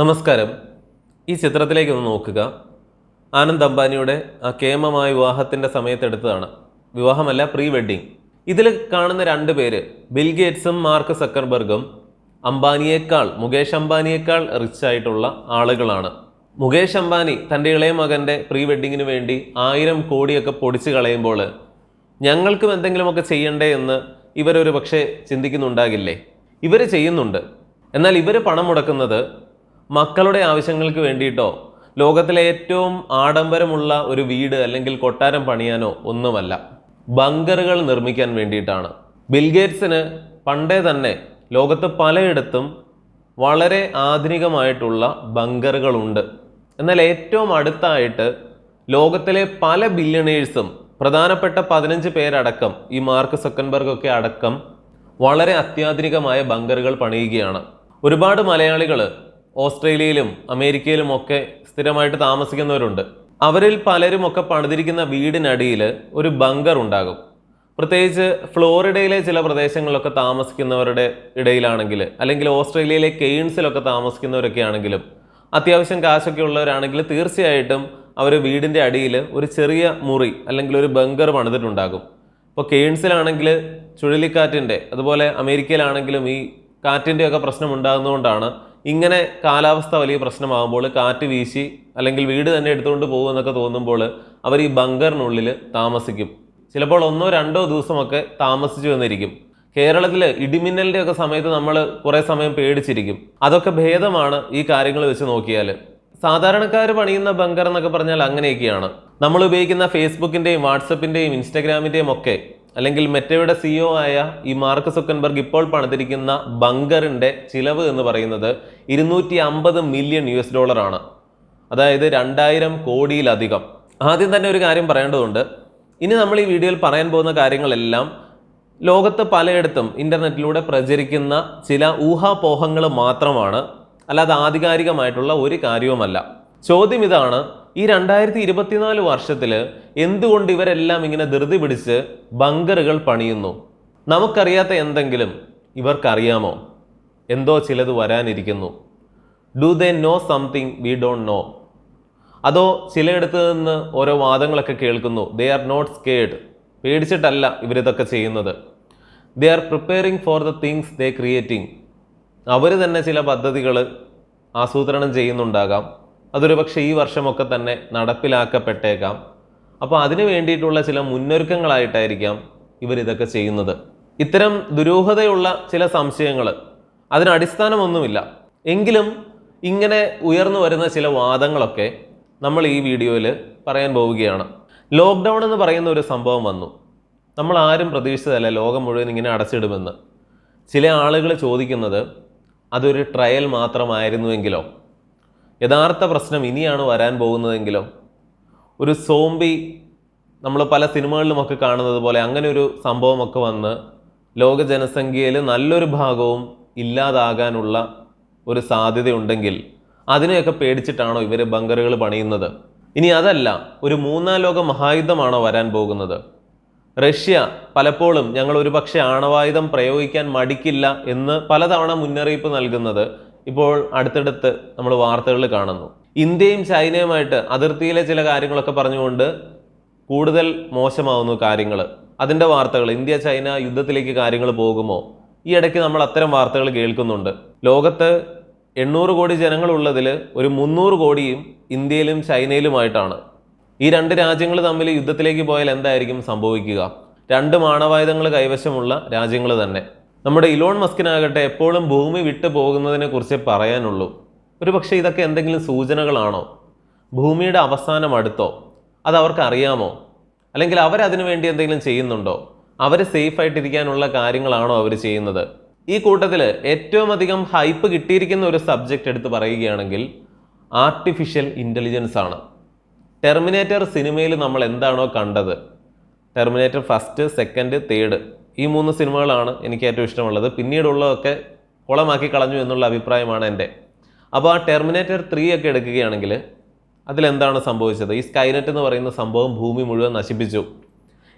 നമസ്കാരം. ഈ ചിത്രത്തിലേക്ക് ഒന്ന് നോക്കുക. ആനന്ദ് അംബാനിയുടെ ആ കേമമായ വിവാഹത്തിന്റെ സമയത്തെടുത്തതാണ് വിവാഹമല്ല പ്രീ വെഡ്ഡിങ് ഇതിൽ കാണുന്ന രണ്ട് പേര് ബിൽഗേറ്റ്സും മാർക്ക് സക്കർബർഗും അംബാനിയേക്കാൾ മുകേഷ് അംബാനിയേക്കാൾ റിച്ച് ആയിട്ടുള്ള ആളുകളാണ്. മുകേഷ് അംബാനി തന്റെ ഇളയ മകന്റെ പ്രീ വെഡ്ഡിങ്ങിന് വേണ്ടി ആയിരം കോടിയൊക്കെ പൊടിച്ചു കളയുമ്പോൾ ഞങ്ങൾക്കും എന്തെങ്കിലുമൊക്കെ ചെയ്യണ്ടേ എന്ന് ഇവരൊരു പക്ഷേ ചിന്തിക്കുന്നുണ്ടാകില്ലേ? ഇവർ ചെയ്യുന്നുണ്ട്. എന്നാൽ ഇവർ പണം മുടക്കുന്നത് മക്കളുടെ ആവശ്യങ്ങൾക്ക് വേണ്ടിയിട്ടോ ലോകത്തിലെ ഏറ്റവും ആഡംബരമുള്ള ഒരു വീട് അല്ലെങ്കിൽ കൊട്ടാരം പണിയാനോ ഒന്നുമല്ല. ബങ്കറുകൾ നിർമ്മിക്കാൻ വേണ്ടിയിട്ടാണ്. ബിൽഗേറ്റ്സിന് പണ്ടേ തന്നെ ലോകത്ത് പലയിടത്തും വളരെ ആധുനികമായിട്ടുള്ള ബങ്കറുകളുണ്ട്. എന്നാൽ ഏറ്റവും അടുത്തായിട്ട് ലോകത്തിലെ പല ബില്യണേഴ്സും പ്രധാനപ്പെട്ട പതിനഞ്ച് പേരടക്കം ഈ മാർക്ക് സക്കൻബർഗ് ഒക്കെ അടക്കം വളരെ അത്യാധുനികമായ ബങ്കറുകൾ പണിയുകയാണ്. ഒരുപാട് മലയാളികൾ ഓസ്ട്രേലിയയിലും അമേരിക്കയിലും ഒക്കെ സ്ഥിരമായിട്ട് താമസിക്കുന്നവരുണ്ട്. അവരിൽ പലരും ഒക്കെ പണിതിരിക്കുന്ന വീടിനടിയിൽ ഒരു ബങ്കർ ഉണ്ടാകും. പ്രത്യേകിച്ച് ഫ്ലോറിഡയിലെ ചില പ്രദേശങ്ങളിലൊക്കെ താമസിക്കുന്നവരുടെ ഇടയിലാണെങ്കിൽ അല്ലെങ്കിൽ ഓസ്ട്രേലിയയിലെ കെയിൻസിലൊക്കെ താമസിക്കുന്നവരൊക്കെ ആണെങ്കിലും അത്യാവശ്യം കാശൊക്കെ ഉള്ളവരാണെങ്കിൽ തീർച്ചയായിട്ടും അവർ വീടിന്റെ അടിയിൽ ഒരു ചെറിയ മുറി അല്ലെങ്കിൽ ഒരു ബങ്കർ പണിതിട്ടുണ്ടാകും. ഇപ്പോൾ കെയിൻസിലാണെങ്കിൽ ചുഴലിക്കാറ്റിന്റെ അതുപോലെ അമേരിക്കയിലാണെങ്കിലും ഈ കാറ്റിന്റെയൊക്കെ പ്രശ്നം ഉണ്ടാകുന്നതുകൊണ്ടാണ് ഇങ്ങനെ കാലാവസ്ഥ വലിയ പ്രശ്നമാകുമ്പോൾ കാറ്റ് വീശി അല്ലെങ്കിൽ വീട് തന്നെ എടുത്തുകൊണ്ട് പോകുമെന്നൊക്കെ തോന്നുമ്പോൾ അവർ ഈ ബങ്കറിനുള്ളിൽ താമസിക്കും. ചിലപ്പോൾ ഒന്നോ രണ്ടോ ദിവസമൊക്കെ താമസിച്ചു വന്നിരിക്കും. കേരളത്തിൽ ഇടിമിന്നലിന്റെ ഒക്കെ സമയത്ത് നമ്മൾ കുറേ സമയം പേടിച്ചിരിക്കും. അതൊക്കെ ഭേദമാണ് ഈ കാര്യങ്ങൾ വെച്ച് നോക്കിയാൽ. സാധാരണക്കാർ പണിയുന്ന ബങ്കർ എന്നൊക്കെ പറഞ്ഞാൽ അങ്ങനെയൊക്കെയാണ്. നമ്മൾ ഉപയോഗിക്കുന്ന ഫേസ്ബുക്കിന്റെയും വാട്സപ്പിന്റെയും ഇൻസ്റ്റഗ്രാമിന്റെയും ഒക്കെ അല്ലെങ്കിൽ മെറ്റയുടെ സിഇഒ ആയ ഈ മാർക്ക് സുക്കൻബർഗ് ഇപ്പോൾ പണിതിരിക്കുന്ന ബങ്കറിന്റെ ചിലവ് എന്ന് പറയുന്നത് ഇരുന്നൂറ്റി അമ്പത് മില്യൺ യു എസ് ഡോളറാണ്. അതായത് രണ്ടായിരം കോടിയിലധികം. ആദ്യം തന്നെ ഒരു കാര്യം പറയേണ്ടതുണ്ട്. ഇനി നമ്മൾ ഈ വീഡിയോയിൽ പറയാൻ പോകുന്ന കാര്യങ്ങളെല്ലാം ലോകത്ത് പലയിടത്തും ഇന്റർനെറ്റിലൂടെ പ്രചരിക്കുന്ന ചില ഊഹാപോഹങ്ങൾ മാത്രമാണ്. അല്ലാതെ ആധികാരികമായിട്ടുള്ള ഒരു കാര്യവുമല്ല. ചോദ്യം ഇതാണ് ഈ രണ്ടായിരത്തി ഇരുപത്തിനാല് വർഷത്തിൽ എന്തുകൊണ്ട് ഇവരെല്ലാം ഇങ്ങനെ ധൃതി പിടിച്ച് ബങ്കറുകൾ പണിയുന്നു? നമുക്കറിയാത്ത എന്തെങ്കിലും ഇവർക്കറിയാമോ? എന്തോ ചിലത് വരാനിരിക്കുന്നു. Do they know something we don't know അതോ ചിലയിടത്ത് നിന്ന് ഓരോ വാദങ്ങളൊക്കെ കേൾക്കുന്നു. ദേ ആർ നോട്ട് സ്കേഡ് പേടിച്ചിട്ടല്ല ഇവരിതൊക്കെ ചെയ്യുന്നത്. They are preparing for the things they creating അവർ തന്നെ ചില പദ്ധതികൾ ആസൂത്രണം ചെയ്യുന്നുണ്ടാകാം. അതൊരു പക്ഷേ ഈ വർഷമൊക്കെ തന്നെ നടപ്പിലാക്കപ്പെട്ടേക്കാം. അപ്പോൾ അതിനു വേണ്ടിയിട്ടുള്ള ചില മുന്നൊരുക്കങ്ങളായിട്ടായിരിക്കാം ഇവരിതൊക്കെ ചെയ്യുന്നത്. ഇത്തരം ദുരൂഹതയുള്ള ചില സംശയങ്ങൾ അതിന് അടിസ്ഥാനമൊന്നുമില്ല എങ്കിലും ഇങ്ങനെ ഉയർന്നു വരുന്ന ചില വാദങ്ങളൊക്കെ നമ്മൾ ഈ വീഡിയോയിൽ പറയാൻ പോവുകയാണ്. ലോക്ക്ഡൗൺ എന്ന് പറയുന്ന ഒരു സംഭവം വന്നു. നമ്മൾ ആരും പ്രതീക്ഷിച്ചതല്ല ലോകം മുഴുവൻ ഇങ്ങനെ അടച്ചിടുമെന്ന്. ചില ആളുകൾ ചോദിക്കുന്നത് അതൊരു ട്രയൽ മാത്രമായിരുന്നുവെങ്കിലോ? യഥാർത്ഥ പ്രശ്നം ഇനിയാണ് വരാൻ പോകുന്നതെങ്കിലോ? ഒരു സോംബി നമ്മൾ പല സിനിമകളിലും ഒക്കെ കാണുന്നത് പോലെ അങ്ങനെ ഒരു സംഭവമൊക്കെ വന്ന് ലോക ജനസംഖ്യയിൽ നല്ലൊരു ഭാഗവും ഇല്ലാതാകാനുള്ള ഒരു സാധ്യതയുണ്ടെങ്കിൽ അതിനെയൊക്കെ പേടിച്ചിട്ടാണോ ഇവർ ബങ്കറുകൾ പണിയുന്നത്? ഇനി അതല്ല ഒരു മൂന്നാം ലോക മഹായുദ്ധമാണോ വരാൻ പോകുന്നത്? റഷ്യ പലപ്പോഴും ഞങ്ങൾ ഒരുപക്ഷെ ആണവായുധം പ്രയോഗിക്കാൻ മടിക്കില്ല എന്ന് പലതവണ മുന്നറിയിപ്പ് നൽകുന്നത് ഇപ്പോൾ അടുത്തടുത്ത് നമ്മൾ വാർത്തകളിൽ കാണുന്നു. ഇന്ത്യയും ചൈനയുമായിട്ട് അതിർത്തിയിലെ ചില കാര്യങ്ങളൊക്കെ പറഞ്ഞുകൊണ്ട് കൂടുതൽ മോശമാവുന്നു കാര്യങ്ങൾ അതിന്റെ വാർത്തകൾ ഇന്ത്യ ചൈന യുദ്ധത്തിലേക്ക് കാര്യങ്ങൾ പോകുമോ? ഈ ഇടയ്ക്ക് നമ്മൾ അത്തരം വാർത്തകൾ കേൾക്കുന്നുണ്ട്. ലോകത്ത് എണ്ണൂറ് കോടി ജനങ്ങളുള്ളതിൽ ഒരു മുന്നൂറ് കോടിയും ഇന്ത്യയിലും ചൈനയിലുമായിട്ടാണ്. ഈ രണ്ട് രാജ്യങ്ങൾ തമ്മിൽ യുദ്ധത്തിലേക്ക് പോയാൽ എന്തായിരിക്കും സംഭവിക്കുക? രണ്ട് മാണവായുധങ്ങൾ കൈവശമുള്ള രാജ്യങ്ങൾ തന്നെ. നമ്മുടെ ഇലോൺ മസ്കിനാകട്ടെ എപ്പോഴും ഭൂമി വിട്ടു പോകുന്നതിനെ കുറിച്ച് പറയാനുള്ളൂ. ഒരു പക്ഷേ ഇതൊക്കെ എന്തെങ്കിലും സൂചനകളാണോ? ഭൂമിയുടെ അവസാനം അടുത്തോ? അത് അവർക്ക് അറിയാമോ? അല്ലെങ്കിൽ അവരതിനു വേണ്ടി എന്തെങ്കിലും ചെയ്യുന്നുണ്ടോ? അവർ സേഫ് ആയിട്ടിരിക്കാനുള്ള കാര്യങ്ങളാണോ അവർ ചെയ്യുന്നത്? ഈ കൂട്ടത്തിൽ ഏറ്റവും അധികം ഹൈപ്പ് കിട്ടിയിരിക്കുന്ന ഒരു സബ്ജക്റ്റ് എടുത്ത് പറയുകയാണെങ്കിൽ ആർട്ടിഫിഷ്യൽ ഇന്റലിജൻസ് ആണ്. ടെർമിനേറ്റർ സിനിമയിൽ നമ്മൾ എന്താണോ കണ്ടത്? ടെർമിനേറ്റർ ഫസ്റ്റ് സെക്കൻഡ് തേർഡ് ഈ മൂന്ന് സിനിമകളാണ് എനിക്ക് ഏറ്റവും ഇഷ്ടമുള്ളത്. പിന്നീടുള്ളതൊക്കെ കുളമാക്കി കളഞ്ഞു എന്നുള്ള അഭിപ്രായമാണ് എന്റെ. അപ്പോൾ ആ ടെർമിനേറ്റർ ത്രീ ഒക്കെ എടുക്കുകയാണെങ്കിൽ അതിലെന്താണ് സംഭവിച്ചത്? ഈ സ്കൈനെറ്റ് എന്ന് പറയുന്ന സംഭവം ഭൂമി മുഴുവൻ നശിപ്പിച്ചു.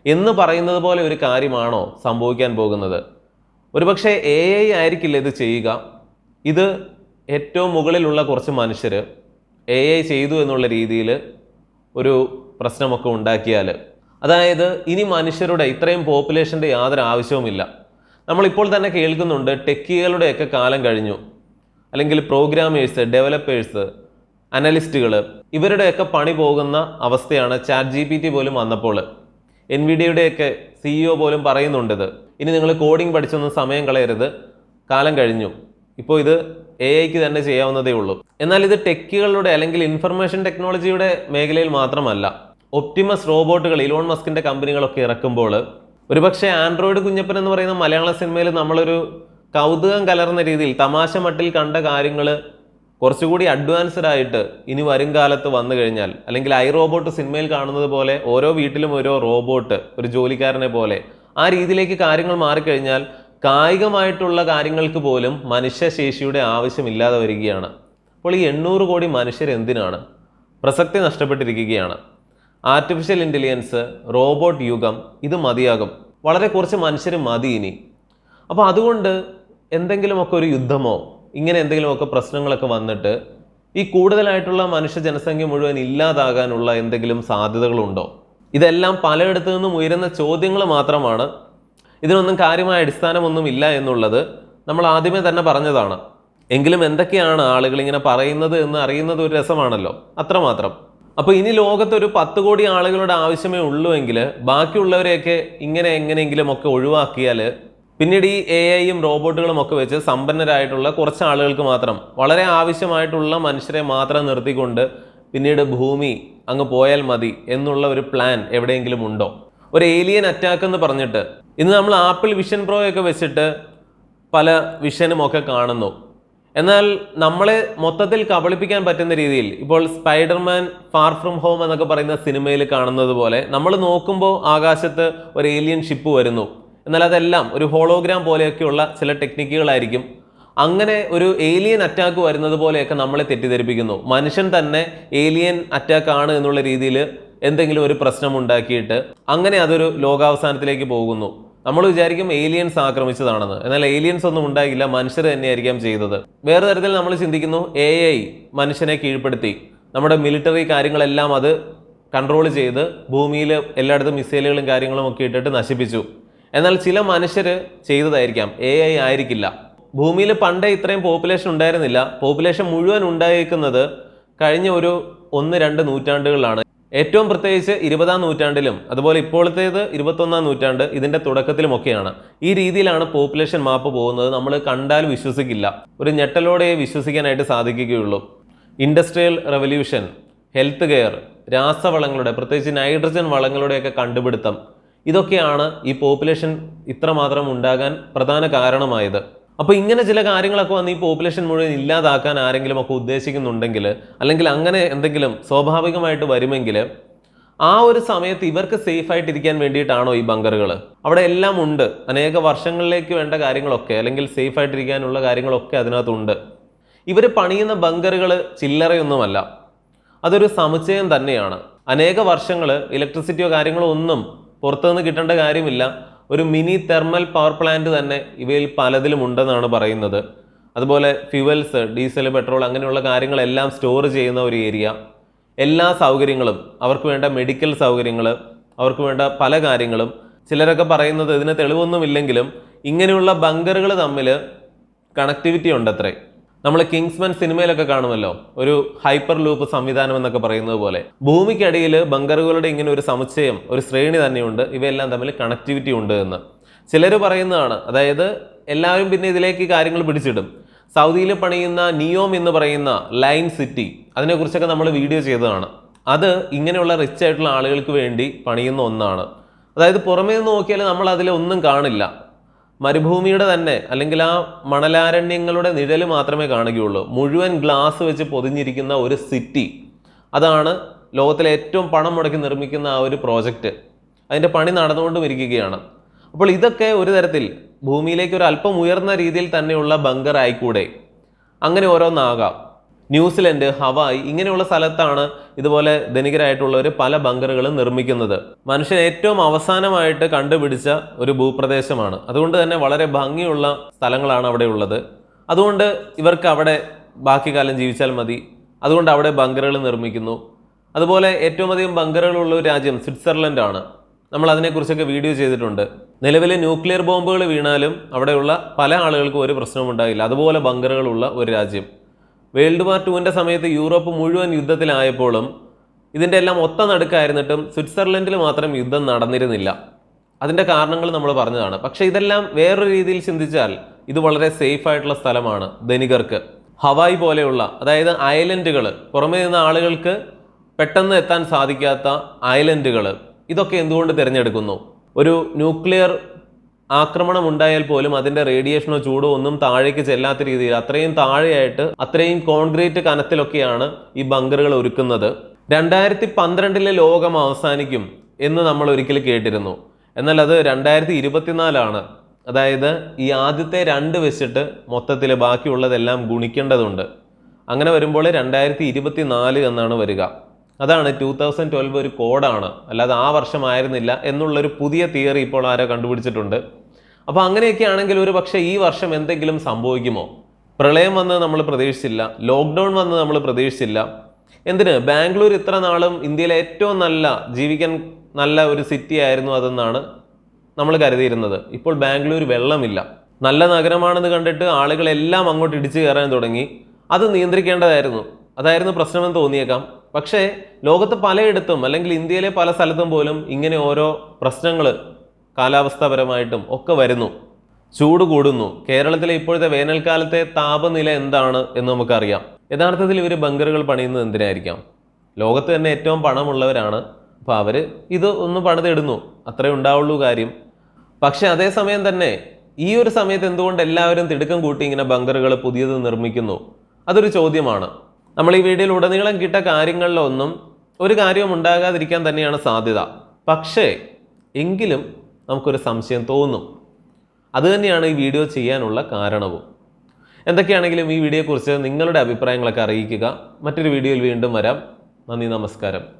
എന്ന് പറയുന്നത് പോലെ ഒരു കാര്യമാണോ സംഭവിക്കാൻ പോകുന്നത്? ഒരുപക്ഷെ എ ഐ ആയിരിക്കില്ല ഇത് ചെയ്യുക. ഇത് ഏറ്റവും മുകളിലുള്ള കുറച്ച് മനുഷ്യർ എ ഐ ചെയ്തു എന്നുള്ള രീതിയിൽ ഒരു പ്രശ്നമൊക്കെ ഉണ്ടാക്കിയാൽ അതായത് ഇനി മനുഷ്യരുടെ ഇത്രയും പോപ്പുലേഷന്റെ യാതൊരു ആവശ്യവുമില്ല. നമ്മളിപ്പോൾ തന്നെ കേൾക്കുന്നുണ്ട് ടെക്കികളുടെയൊക്കെ കാലം കഴിഞ്ഞു. അല്ലെങ്കിൽ പ്രോഗ്രാമേഴ്സ് ഡെവലപ്പേഴ്സ് അനലിസ്റ്റുകൾ ഇവരുടെയൊക്കെ പണി പോകുന്ന അവസ്ഥയാണ് ചാറ്റ് ജി പി ടി പോലും വന്നപ്പോൾ. എൻ വി ഡിയുടെയൊക്കെ സിഇഒ പോലും പറയുന്നുണ്ടത് ഇനി നിങ്ങൾ കോഡിംഗ് പഠിച്ചൊന്നും സമയം കളയരുത്. കാലം കഴിഞ്ഞു. ഇപ്പോൾ ഇത് എ ഐക്ക് തന്നെ ചെയ്യാവുന്നതേ ഉള്ളൂ. എന്നാൽ ഇത് ടെക്കുകളുടെ അല്ലെങ്കിൽ ഇൻഫർമേഷൻ ടെക്നോളജിയുടെ മേഖലയിൽ മാത്രമല്ല. ഒപ്റ്റിമസ് റോബോട്ടുകൾ ഇലോൺ മസ്കിന്റെ കമ്പനികളൊക്കെ ഇറക്കുമ്പോൾ ഒരുപക്ഷെ ആൻഡ്രോയിഡ് കുഞ്ഞപ്പൻ എന്ന് പറയുന്ന മലയാള സിനിമയിൽ നമ്മളൊരു കൗതുകം കലർന്ന രീതിയിൽ തമാശ മട്ടിൽ കണ്ട കാര്യങ്ങൾ കുറച്ചുകൂടി അഡ്വാൻസ്ഡ് ആയിട്ട് ഇനി വരും കാലത്ത് വന്നു കഴിഞ്ഞാൽ അല്ലെങ്കിൽ ഐ റോബോട്ട് സിനിമയിൽ കാണുന്നത് പോലെ ഓരോ വീട്ടിലും ഓരോ റോബോട്ട് ഒരു ജോലിക്കാരനെ പോലെ ആ രീതിയിലേക്ക് കാര്യങ്ങൾ മാറിക്കഴിഞ്ഞാൽ കായികമായിട്ടുള്ള കാര്യങ്ങൾക്ക് പോലും മനുഷ്യശേഷിയുടെ ആവശ്യമില്ലാതെ വരികയാണ്. അപ്പോൾ ഈ എണ്ണൂറ് കോടി മനുഷ്യർ എന്തിനാണ് പ്രസക്തി നഷ്ടപ്പെട്ടിരിക്കുകയാണ്. ആർട്ടിഫിഷ്യൽ ഇന്റലിജൻസ് റോബോട്ട് യുഗം ഇത് മതിയാകും. വളരെ കുറച്ച് മനുഷ്യർ മതി ഇനി. അപ്പോൾ അതുകൊണ്ട് എന്തെങ്കിലുമൊക്കെ ഒരു യുദ്ധമോ ഇങ്ങനെ എന്തെങ്കിലുമൊക്കെ പ്രശ്നങ്ങളൊക്കെ വന്നിട്ട് ഈ കൂടുതലായിട്ടുള്ള മനുഷ്യ ജനസംഖ്യ മുഴുവൻ ഇല്ലാതാകാനുള്ള എന്തെങ്കിലും സാധ്യതകളുണ്ടോ? ഇതെല്ലാം പലയിടത്തു നിന്നും ഉയരുന്ന ചോദ്യങ്ങൾ മാത്രമാണ്. ഇതിനൊന്നും കാര്യമായ അടിസ്ഥാനമൊന്നും ഇല്ല എന്നുള്ളത് നമ്മൾ ആദ്യമേ തന്നെ പറഞ്ഞതാണ്. എങ്കിലും എന്തൊക്കെയാണ് ആളുകൾ ഇങ്ങനെ പറയുന്നത് എന്ന് അറിയുന്നത് ഒരു രസമാണല്ലോ. അത്രമാത്രം. അപ്പോൾ ഇനി ലോകത്ത് ഒരു പത്ത് കോടി ആളുകളുടെ ആവശ്യമേ ഉള്ളൂ എങ്കിൽ ബാക്കിയുള്ളവരെയൊക്കെ ഇങ്ങനെ എങ്ങനെയെങ്കിലും ഒക്കെ ഒഴിവാക്കിയാൽ പിന്നീട് ഈ എ ഐയും റോബോട്ടുകളും ഒക്കെ വെച്ച് സമ്പന്നരായിട്ടുള്ള കുറച്ച് ആളുകൾക്ക് മാത്രം വളരെ ആവശ്യമായിട്ടുള്ള മനുഷ്യരെ മാത്രം നിർത്തിക്കൊണ്ട് പിന്നീട് ഭൂമി അങ്ങ് പോയാൽ മതി എന്നുള്ള ഒരു പ്ലാൻ എവിടെയെങ്കിലും ഉണ്ടോ? ഒരു ഏലിയൻ അറ്റാക്ക് എന്ന് പറഞ്ഞിട്ട് ഇന്ന് നമ്മൾ ആപ്പിൾ വിഷൻ പ്രോയൊക്കെ വെച്ചിട്ട് പല വിഷനും ഒക്കെ കാണുന്നു. എന്നാൽ നമ്മളെ മൊത്തത്തിൽ കബളിപ്പിക്കാൻ പറ്റുന്ന രീതിയിൽ ഇപ്പോൾ സ്പൈഡർമാൻ ഫാർ ഫ്രം ഹോം എന്നൊക്കെ പറയുന്ന സിനിമയിൽ കാണുന്നത് പോലെ നമ്മൾ നോക്കുമ്പോൾ ആകാശത്ത് ഒരു ഏലിയൻ ഷിപ്പ് വരുന്നു. എന്നാൽ അതെല്ലാം ഒരു ഹോളോഗ്രാം പോലെയൊക്കെയുള്ള ചില ടെക്നിക്കുകളായിരിക്കും. അങ്ങനെ ഒരു ഏലിയൻ അറ്റാക്ക് വരുന്നത് പോലെയൊക്കെ നമ്മളെ തെറ്റിദ്ധരിപ്പിക്കുന്നു. മനുഷ്യൻ തന്നെ ഏലിയൻ അറ്റാക്ക് ആണ് എന്നുള്ള രീതിയിൽ എന്തെങ്കിലും ഒരു പ്രശ്നം ഉണ്ടാക്കിയിട്ട് അങ്ങനെ അതൊരു ലോകാവസാനത്തിലേക്ക് പോകുന്നു. നമ്മൾ വിചാരിക്കും ഏലിയൻസ് ആക്രമിച്ചതാണെന്ന്. എന്നാൽ ഏലിയൻസ് ഒന്നും ഉണ്ടായില്ല മനുഷ്യർ തന്നെയായിരിക്കാം ചെയ്തത്. വേറെ തരത്തിൽ നമ്മൾ ചിന്തിക്കുന്നു എ ഐ മനുഷ്യനെ കീഴ്പ്പെടുത്തി. നമ്മുടെ മിലിറ്ററി കാര്യങ്ങളെല്ലാം അത് കൺട്രോൾ ചെയ്ത് ഭൂമിയിൽ എല്ലായിടത്തും മിസൈലുകളും കാര്യങ്ങളും ഒക്കെ ഇട്ടിട്ട് നശിപ്പിച്ചു. എന്നാൽ ചില മനുഷ്യർ ചെയ്തതായിരിക്കാം എ ഐ ആയിരിക്കില്ല. ഭൂമിയിൽ പണ്ടേ ഇത്രയും പോപ്പുലേഷൻ ഉണ്ടായിരുന്നില്ല. പോപ്പുലേഷൻ മുഴുവൻ ഉണ്ടായിരിക്കുന്നത് കഴിഞ്ഞ ഒരു ഒന്ന് രണ്ട് നൂറ്റാണ്ടുകളിലാണ്. ഏറ്റവും പ്രത്യേകിച്ച് ഇരുപതാം നൂറ്റാണ്ടിലും അതുപോലെ ഇപ്പോഴത്തേത് ഇരുപത്തൊന്നാം നൂറ്റാണ്ട് ഇതിന്റെ തുടക്കത്തിലുമൊക്കെയാണ്. ഈ രീതിയിലാണ് പോപ്പുലേഷൻ മാപ്പ് പോകുന്നത്. നമ്മൾ കണ്ടാൽ വിശ്വസിക്കില്ല. ഒരു ഞെട്ടലോടെ വിശ്വസിക്കാനായിട്ട് സാധിക്കുകയുള്ളൂ. ഇൻഡസ്ട്രിയൽ റെവല്യൂഷൻ ഹെൽത്ത് കെയർ രാസവളങ്ങളുടെ പ്രത്യേകിച്ച് നൈട്രജൻ വളങ്ങളുടെയൊക്കെ കണ്ടുപിടുത്തം ഇതൊക്കെയാണ് ഈ പോപ്പുലേഷൻ ഇത്രമാത്രം ഉണ്ടാകാൻ പ്രധാന കാരണമായത്. അപ്പോൾ ഇങ്ങനെ ചില കാര്യങ്ങളൊക്കെ വന്ന് ഈ പോപ്പുലേഷൻ മുഴുവൻ ഇല്ലാതാക്കാൻ ആരെങ്കിലും ഒക്കെ ഉദ്ദേശിക്കുന്നുണ്ടെങ്കിൽ അല്ലെങ്കിൽ അങ്ങനെ എന്തെങ്കിലും സ്വാഭാവികമായിട്ട് വരുമെങ്കിൽ ആ ഒരു സമയത്ത് ഇവർക്ക് സേഫ് ആയിട്ടിരിക്കാൻ വേണ്ടിയിട്ടാണോ ഈ ബങ്കറുകൾ അവിടെ എല്ലാം ഉണ്ട്. അനേക വർഷങ്ങളിലേക്ക് വേണ്ട കാര്യങ്ങളൊക്കെ അല്ലെങ്കിൽ സേഫ് ആയിട്ടിരിക്കാനുള്ള കാര്യങ്ങളൊക്കെ അതിനകത്തുണ്ട്. ഇവർ പണിയുന്ന ബങ്കറുകൾ ചില്ലറയൊന്നുമല്ല. അതൊരു സമുച്ചയം തന്നെയാണ്. അനേക വർഷങ്ങൾ ഇലക്ട്രിസിറ്റിയോ കാര്യങ്ങളോ ഒന്നും പുറത്തുനിന്ന് കിട്ടേണ്ട കാര്യമില്ല. ഒരു മിനി തെർമൽ പവർ പ്ലാന്റ് തന്നെ ഇവയിൽ പലതിലും ഉണ്ടെന്നാണ് പറയുന്നത്. അതുപോലെ ഫ്യുവൽസ് ഡീസൽ പെട്രോൾ അങ്ങനെയുള്ള കാര്യങ്ങളെല്ലാം സ്റ്റോർ ചെയ്യുന്ന ഒരു ഏരിയ. എല്ലാ സൗകര്യങ്ങളും അവർക്ക് വേണ്ട മെഡിക്കൽ സൗകര്യങ്ങൾ അവർക്ക് വേണ്ട പല കാര്യങ്ങളും. ചിലരൊക്കെ പറയുന്നത് ഇതിന് തെളിവൊന്നുമില്ലെങ്കിലും ഇങ്ങനെയുള്ള ബങ്കറുകൾ തമ്മിൽ കണക്ടിവിറ്റി ഉണ്ടത്രേ. നമ്മൾ കിങ്സ്മൻ സിനിമയിലൊക്കെ കാണുമല്ലോ? ഒരു ഹൈപ്പർ ലൂപ്പ് സംവിധാനം എന്നൊക്കെ പറയുന്നത് പോലെ. ഭൂമിക്കടിയിൽ ബങ്കറുകളുടെ ഇങ്ങനെ ഒരു സമുച്ചയം ഒരു ശ്രേണി തന്നെയുണ്ട്. ഇവയെല്ലാം തമ്മിൽ കണക്ടിവിറ്റി ഉണ്ട് എന്ന്. ചിലർ പറയുന്നതാണ് അതായത് എല്ലാവരും പിന്നെ ഇതിലേക്ക് കാര്യങ്ങൾ പിടിച്ചിടും. സൗദിയിൽ പണിയുന്ന നിയോം എന്ന് പറയുന്ന ലൈൻ സിറ്റി അതിനെക്കുറിച്ചൊക്കെ നമ്മൾ വീഡിയോ ചെയ്തതാണ്. അത് ഇങ്ങനെയുള്ള റിച്ച് ആയിട്ടുള്ള ആളുകൾക്ക് വേണ്ടി പണിയുന്ന ഒന്നാണ്. അതായത് പുറമേ നിന്ന് നോക്കിയാൽ നമ്മൾ അതിലൊന്നും കാണില്ല. മരുഭൂമിയുടെ തന്നെ അല്ലെങ്കിൽ ആ മണലാരണ്യങ്ങളുടെ നിഴൽ മാത്രമേ കാണുകയുള്ളൂ. മുഴുവൻ ഗ്ലാസ് വെച്ച് പൊതിഞ്ഞിരിക്കുന്ന ഒരു സിറ്റി അതാണ് ലോകത്തിലെ ഏറ്റവും പണം മുടക്കി നിർമ്മിക്കുന്ന ആ ഒരു പ്രോജക്റ്റ് അതിന്റെ പണി നടന്നുകൊണ്ടും ഇരിക്കുകയാണ്. അപ്പോൾ ഇതൊക്കെ ഒരു തരത്തിൽ ഭൂമിയിലേക്ക് ഒരു അല്പം ഉയർന്ന രീതിയിൽ തന്നെയുള്ള ബങ്കർ ആയിക്കൂടെ? അങ്ങനെ ഓരോന്നാകാം. ന്യൂസിലൻഡ് ഹവായ് ഇങ്ങനെയുള്ള സ്ഥലത്താണ് ഇതുപോലെ ധനികരായിട്ടുള്ളവർ പല ബങ്കറുകളും നിർമ്മിക്കുന്നത്. മനുഷ്യൻ ഏറ്റവും അവസാനമായിട്ട് കണ്ടുപിടിച്ച ഒരു ഭൂപ്രദേശമാണ്. അതുകൊണ്ട് തന്നെ വളരെ ഭംഗിയുള്ള സ്ഥലങ്ങളാണ് അവിടെ ഉള്ളത്. അതുകൊണ്ട് ഇവർക്ക് അവിടെ ബാക്കി കാലം ജീവിച്ചാൽ മതി. അതുകൊണ്ട് അവിടെ ബങ്കറുകൾ നിർമ്മിക്കുന്നു. അതുപോലെ ഏറ്റവും അധികം ബങ്കറുകളുള്ള ഒരു രാജ്യം സ്വിറ്റ്സർലൻഡ് ആണ് നമ്മൾ അതിനെക്കുറിച്ചൊക്കെ വീഡിയോ ചെയ്തിട്ടുണ്ട്. നിലവിലെ ന്യൂക്ലിയർ ബോംബുകൾ വീണാലും അവിടെയുള്ള പല ആളുകൾക്കും ഒരു പ്രശ്നവും ഉണ്ടായില്ല. അതുപോലെ ബങ്കറുകളുള്ള ഒരു രാജ്യം. വേൾഡ് വാർ ടുവിന്റെ സമയത്ത് യൂറോപ്പ് മുഴുവൻ യുദ്ധത്തിലായപ്പോഴും ഇതിന്റെ എല്ലാം ഒത്ത നടുക്കായിരുന്നിട്ടും സ്വിറ്റ്സർലൻഡിൽ മാത്രം യുദ്ധം നടന്നിരുന്നില്ല. അതിന്റെ കാരണങ്ങൾ നമ്മൾ പറഞ്ഞതാണ്. പക്ഷേ ഇതെല്ലാം വേറൊരു രീതിയിൽ ചിന്തിച്ചാൽ ഇത് വളരെ സേഫ് ആയിട്ടുള്ള സ്ഥലമാണ് ധനികർക്ക്. ഹവായ് പോലെയുള്ള അതായത് ഐലൻഡുകൾ പുറമേ നിന്ന ആളുകൾക്ക് പെട്ടെന്ന് എത്താൻ സാധിക്കാത്ത ഐലൻഡുകൾ ഇതൊക്കെ എന്തുകൊണ്ട് തിരഞ്ഞെടുക്കുന്നു? ഒരു ന്യൂക്ലിയർ ആക്രമണം ഉണ്ടായാൽ പോലും അതിന്റെ റേഡിയേഷനോ ചൂടോ ഒന്നും താഴേക്ക് ചെല്ലാത്ത രീതിയിൽ അത്രയും താഴെയായിട്ട് അത്രയും കോൺക്രീറ്റ് കനത്തിലൊക്കെയാണ് ഈ ബങ്കറുകൾ ഒരുക്കുന്നത്. രണ്ടായിരത്തി പന്ത്രണ്ടിലെ ലോകം അവസാനിക്കും എന്ന് നമ്മൾ ഒരിക്കൽ കേട്ടിരുന്നു. എന്നാൽ അത് രണ്ടായിരത്തി ഇരുപത്തിനാലാണ് അതായത് ഈ ആദ്യത്തെ രണ്ട് വെച്ചിട്ട് മൊത്തത്തിൽ ബാക്കിയുള്ളതെല്ലാം ഗുണിക്കേണ്ടതുണ്ട്. അങ്ങനെ വരുമ്പോൾ രണ്ടായിരത്തി ഇരുപത്തി നാല് എന്നാണ് വരിക. അതാണ് ടൂ തൗസൻഡ് ട്വൽവ് ഒരു കോഡാണ്. അല്ലാതെ ആ വർഷമായിരുന്നില്ല എന്നുള്ളൊരു പുതിയ തിയറി ഇപ്പോൾ ആരോ കണ്ടുപിടിച്ചിട്ടുണ്ട്? അപ്പോൾ അങ്ങനെയൊക്കെ ആണെങ്കിൽ ഒരു പക്ഷേ ഈ വർഷം എന്തെങ്കിലും സംഭവിക്കുമോ? പ്രളയം വന്ന് നമ്മൾ പ്രതീക്ഷിച്ചില്ല ലോക്ക്ഡൗൺ വന്ന് നമ്മൾ പ്രതീക്ഷിച്ചില്ല. എന്തിന്? ബാംഗ്ലൂർ ഇത്ര നാളും ഇന്ത്യയിലെ ഏറ്റവും നല്ല ജീവിക്കാൻ നല്ല ഒരു സിറ്റി ആയിരുന്നു അതെന്നാണ് നമ്മൾ കരുതിയിരുന്നത്. ഇപ്പോൾ ബാംഗ്ലൂർ വെള്ളമില്ല. നല്ല നഗരമാണെന്ന് കണ്ടിട്ട് ആളുകളെല്ലാം അങ്ങോട്ട് ഇടിച്ചു കയറാൻ തുടങ്ങി. അത് നിയന്ത്രിക്കേണ്ടതായിരുന്നു. അതായിരുന്നു പ്രശ്നമെന്ന് തോന്നിയേക്കാം. പക്ഷേ ലോകത്ത് പലയിടത്തും അല്ലെങ്കിൽ ഇന്ത്യയിലെ പല സ്ഥലത്തും പോലും ഇങ്ങനെ ഓരോ പ്രശ്നങ്ങൾ കാലാവസ്ഥാപരമായിട്ടും ഒക്കെ വരുന്നു. ചൂട് കൂടുന്നു. കേരളത്തിലെ ഇപ്പോഴത്തെ വേനൽക്കാലത്തെ താപനില എന്താണ് എന്ന് നമുക്കറിയാം. യഥാർത്ഥത്തിൽ ഇവർ ബങ്കറുകൾ പണിയുന്നത് എന്തിനായിരിക്കാം? ലോകത്ത് തന്നെ ഏറ്റവും പണമുള്ളവരാണ്. അപ്പോൾ അവർ ഇത് ഒന്ന് പണിതിടുന്നു. അത്രേ ഉണ്ടാവുള്ളൂ കാര്യം. പക്ഷെ അതേസമയം തന്നെ ഈ ഒരു സമയത്ത് എന്തുകൊണ്ട് എല്ലാവരും തിടുക്കം കൂട്ടി ഇങ്ങനെ ബങ്കറുകൾ പുതിയത് നിർമ്മിക്കുന്നു? അതൊരു ചോദ്യമാണ്. നമ്മൾ ഈ വീഡിയോയിൽ ഉടനീളം കിട്ട കാര്യങ്ങളിലൊന്നും ഒരു കാര്യവും ഉണ്ടാകാതിരിക്കാൻ തന്നെയാണ് സാധ്യത. പക്ഷേ എങ്കിലും നമുക്കൊരു സംശയം തോന്നും. അതുതന്നെയാണ് ഈ വീഡിയോ ചെയ്യാനുള്ള കാരണവും. എന്തൊക്കെയാണെങ്കിലും ഈ വീഡിയോയെക്കുറിച്ച് നിങ്ങളുടെ അഭിപ്രായങ്ങളൊക്കെ അറിയിക്കുക. മറ്റൊരു വീഡിയോയിൽ വീണ്ടും വരാം. നന്ദി നമസ്കാരം.